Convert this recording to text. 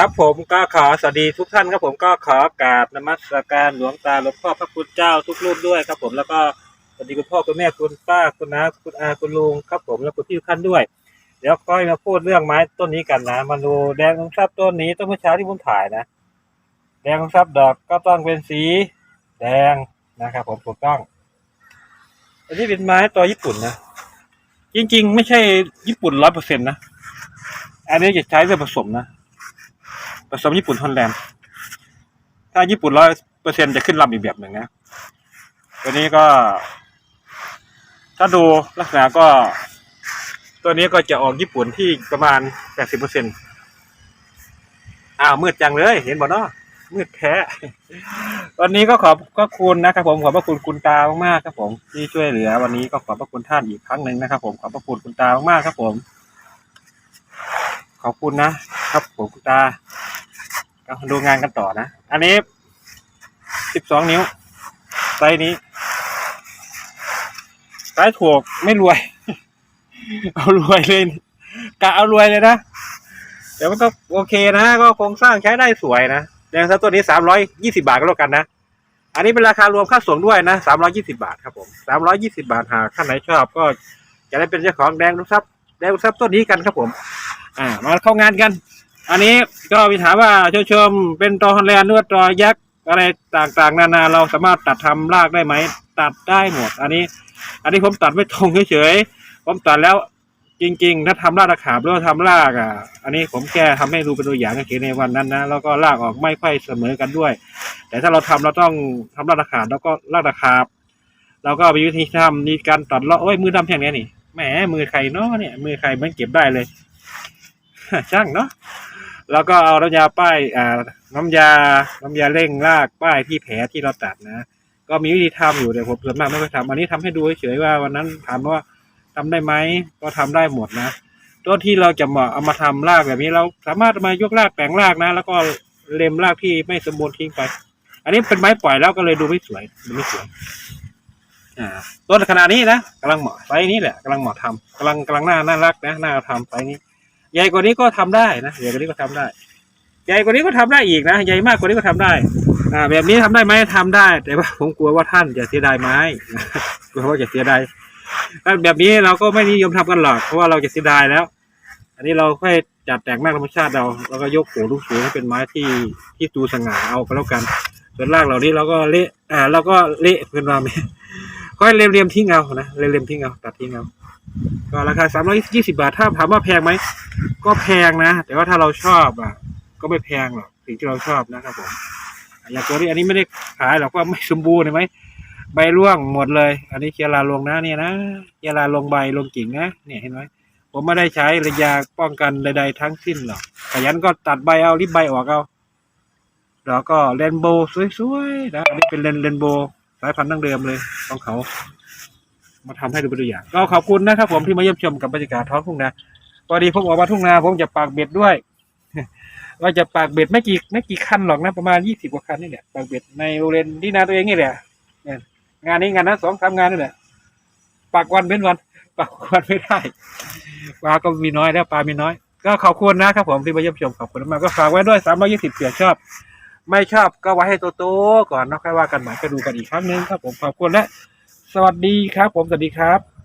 ครับผมก็ขอสวัสดีทุกท่านครับผมก็ขอกราบนมัสการหลวงตาหลวงพ่อพระคุณเจ้าทุกรูปด้วยครับผมแล้วก็สวัสดีคุณพ่อคุณแม่คุณป้าคุณน้าคุณอาคุณลุงครับผมแล้วคุณพี่ทุกท่านด้วย เดี๋ยวก็มาพูดเรื่องไม้ต้นนี้กันนะมาดูแดงของทรัพย์ต้นนี้ต้นเมื่อเช้าที่ผมถ่ายนะ แดงของทรัพย์ดอกก็ต้องเป็นสีแดงนะครับผมถูกต้อง อันนี้เป็นไม้ตัวญี่ปุ่นนะจริง ๆ ไม่ใช่ญี่ปุ่นร้อยเปอร์เซ็นต์นะอันนี้จะใช้เพื่อผสมนะ ผสมญี่ปุ่นฮอลแลนด์ถ้าญี่ปุ่นร้อยเปอร์เซ็นจะขึ้นลำอีกแบบหนึ่งนะตัวนี้ก็ ถ้าดูลักษณะก็ ตัวนี้ก็จะออกญี่ปุ่นที่ประมาณแปดสิบเปอร์เซ็นอ้าวมืดจังเลย เห็นบ่เนาะมืดแท้วันนี้ก็ขอบก็คุณนะครับผมขอบพระคุณคุณตามากๆครับผมที่ช่วยเหลือ วันนี้ก็ขอบพระคุณท่านอีกครั้งหนึ่งนะครับ ผมขอบพระคุณคุณตามากๆครับผม ขอบคุณนะครับผมคุณตา ก็ดูงานกันต่อนะ อันนี้สิบสองนิ้วไซส์นี้ไซส์ถูกไม่รวย เอารวยเลยกะเอารวยเลยนะ เดี๋ยวมันก็โอเคนะ ก็โครงสร้างใช้ได้สวยนะแดงซัตัวนี้สามร้อยยี่สิบาทก็แล้วกันนะ อันนี้เป็นราคารวมค่าส่งด้วยนะสามร้อยี่สิบาทครับผมสามร้อยี่สิบาทหากท่านไหนชอบ ก็จะได้เป็นเจ้าของแดงลูกทรัพย์แดงลูกทรัพย์ต้นนี้กันครับผม อ่า มาเข้างานกัน อันนี้ก็มีถามว่าชมชมเป็นตอฮอลแลนด์หรือว่าตอยักษ์อะไรต่างๆ นานาเราสามารถตัดทำรากได้ไหม ตัดได้หมด อันนี้ อันนี้ผมตัดไม่ตรงเฉยๆผมตัดแล้วจริง ๆ ถ้าทำรากตะขาบหรือว่าทำรากอะ อันนี้ผมแค่ทำให้ดูเป็นตัวอย่างเฉยๆในวันนั้นนะแล้วก็รากออกไม่ค่อยเสมอกันด้วย แต่ถ้าเราทำเราต้องทำรากตะขาบแล้วก็รากตะขาบเราก็มีวิธีทำมีการตัดเลาะโอ้ยมือดำแค่นี้นี่แหมมือใครเนาะเนี่ย มือใครมันเก็บได้เลยช่างเนาะ แล้วก็เอาน้ำยาป้ายอ่าน้ำยา น้ำยาเร่งรากป้ายที่แผลที่เราตัดนะ ก็มีวิธีทำอยู่แต่ผมส่วนมากไม่ค่อยทำอันนี้ทำให้ดูเฉยๆว่าวันนั้นถามว่าทำได้ไหมก็ทำได้หมดนะต้นที่เราจะหมาเอามาทำรากแบบนี้เราสามารถมายกรากแปลงรากนะ แล้วก็เล็มรากที่ไม่สมบูรณ์ทิ้งไป อันนี้เป็นไม้ปล่อยแล้วก็เลยดูไม่สวยดูไม่สวยอ่าต้นขนาดนี้นะกำลังเหมาะไซนี้แหละกำลังเหมาะทำกำลังกำลังน่าน่ารักนะน่าทำไซนี้ ใหญ่กว่านี้ก็ทำได้นะใหญ่กว่านี้ก็ทำได้ ใหญ่กว่านี้ก็ทำได้อีกนะใหญ่มากกว่านี้ก็ทำได้ อ่า แบบนี้ทำได้ไหมทำได้ แต่ว่าผมกลัวว่าท่านจะเสียดายไม้กลัวว่าจะเสียดายแบบนี้เราก็ไม่นิยมทำกันหรอกเพราะว่าเราจะเสียดายแล้ว อันนี้เราค่อยจัดแต่งมากธรรมชาติเราแล้วก็ยกโขลูกสูงให้เป็นไม้ที่ที่ดูสง่าเอาก็แล้วกัน ส่วนรากเหล่านี้เราก็เละอ่าเราก็เละเป็นว่าไม่ค่อยเรียมๆทิ้งเอานะเรียมๆทิ้งเอาตัดทิ้งเอาก็ราคาสามร้อยยี่สิบาทถ้าถามว่าแพงไหม ก็แพงนะ แต่ว่าถ้าเราชอบอะ ก็ไม่แพงหรอกสิ่งที่เราชอบนะครับผมอย่างตัวนี้อันนี้ไม่ได้ขายหรอกว่าไม่สมบูรณ์เห็นไหมใบร่วงหมดเลย อันนี้เคียราลงนะเนี่ยนะเคียราลงใบลงกิ่งนะเนี่ยเห็นไหมผมไม่ได้ใช้ระยาป้องกันใด ๆ ทั้งสิ้นหรอกขยันก็ตัดใบเอาริบใบออกเอาแล้วก็เรนโบว์สวยๆนะอันนี้เป็นเรนเรนโบว์สายพันธุ์ดั้งเดิมเลยของเขา มาทำให้ดูเป็นตัวอย่าง ก็ขอบคุณนะครับผมที่มาเยี่ยมชมกับบรรยากาศท้องทุ่งนา พอดีผมออกมาทุ่งนาผมจะปากเบ็ดด้วยว่าจะปากเบ็ดไม่กี่ไม่กี่คันหรอกนะประมาณยี่สิบกว่าคันนี่แหละปากเบ็ดในโรเรนที่นาตัวเองนี่แหละงานนี้งานนั้นสองสามงานนี่แหละปากวันเป็นวัน ปากวันไม่ได้ปลาก็มีน้อยแล้วปลามีน้อย ก็ขอบคุณนะครับผมที่มาเยี่ยมชมขอบคุณมากก็ฝากไว้ด้วยสามร้อยี่สิบเผื่อชอบ ไม่ชอบก็ไว้ให้โตๆก่อนนะค่อยว่ากันใหม่ก็ดูกันอีกครั้งนึงครับผมขอบคุณและสวัสดีครับ ผมสวัสดีครับ